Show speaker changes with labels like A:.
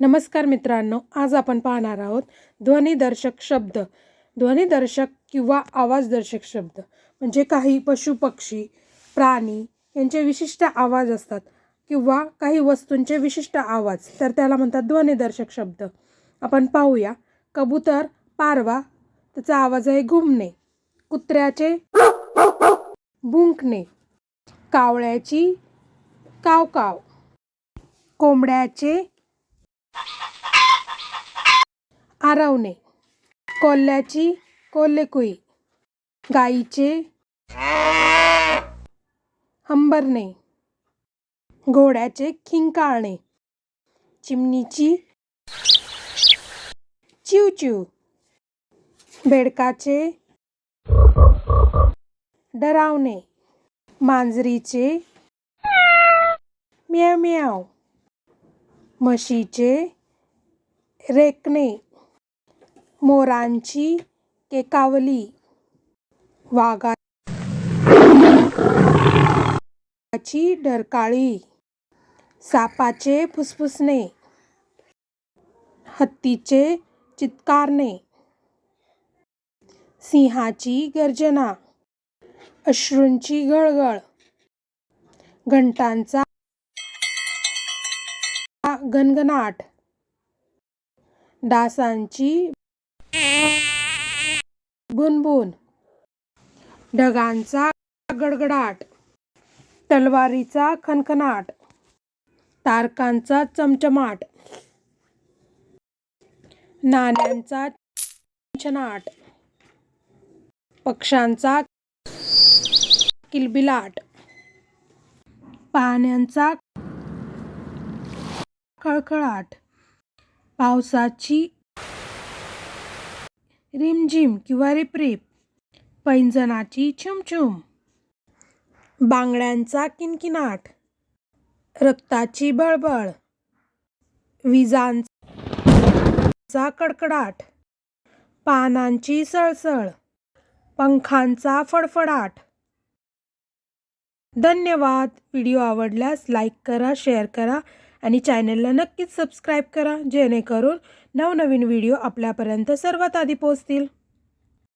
A: नमस्कार मित्रांनो आज आपण पाहणार आहोत ध्वनिदर्शक शब्द. ध्वनिदर्शक किंवा आवाजदर्शक शब्द म्हणजे काही पशु पक्षी प्राणी यांचे विशिष्ट आवाज असतात किंवा काही वस्तूंचे विशिष्ट आवाज तर त्याला म्हणतात ध्वनिदर्शक शब्द. आपण पाहूया कबूतर पारवा त्याचा आवाज आहे घुमणे कुत्र्याचे भुंकणे कावळ्याची काव काव कोंबड्याचे आरवणे. कोल्ह्याची कोल्हेकुई. गाईचे हंबरणे. घोड्याचे खिंकाळणे. चिमणीची चिवचिव. बेडकाचे डरावणे. मांजरीचे म्याव म्याव म्हशीचे रेकणे. मोरांची केकावली. वाघाची डरकाळी. सापाचे फुसफुसणे. हत्तीचे चित्कारणे. सिंहाची गर्जना. अश्रूंची गळगळ. घंटांचा गणगनाट डासांची बुनबुन ढगांचा गडगडाट. तलवारीचा खनखनाट. तारकांचा चमचमाट. नाण्यांचा छनाट पक्ष्यांचा किलबिलाट. पाण्यांचा खळखळाट. पावसाची रिमझिम किंवा रिपरिप पैंजणाची छुमछुम बांगड्यांचा किनकिनाट रक्ताची बळबळ विजांचा कडकडाट पानांची सळसळ पंखांचा फडफडाट. धन्यवाद. व्हिडिओ आवडल्यास लाईक करा शेअर करा. आणि चॅनलला नक्कीच सबस्क्राईब करा जेणेकरून नवनवीन व्हिडिओ आपल्यापर्यंत सर्वात आधी पोहोचतील.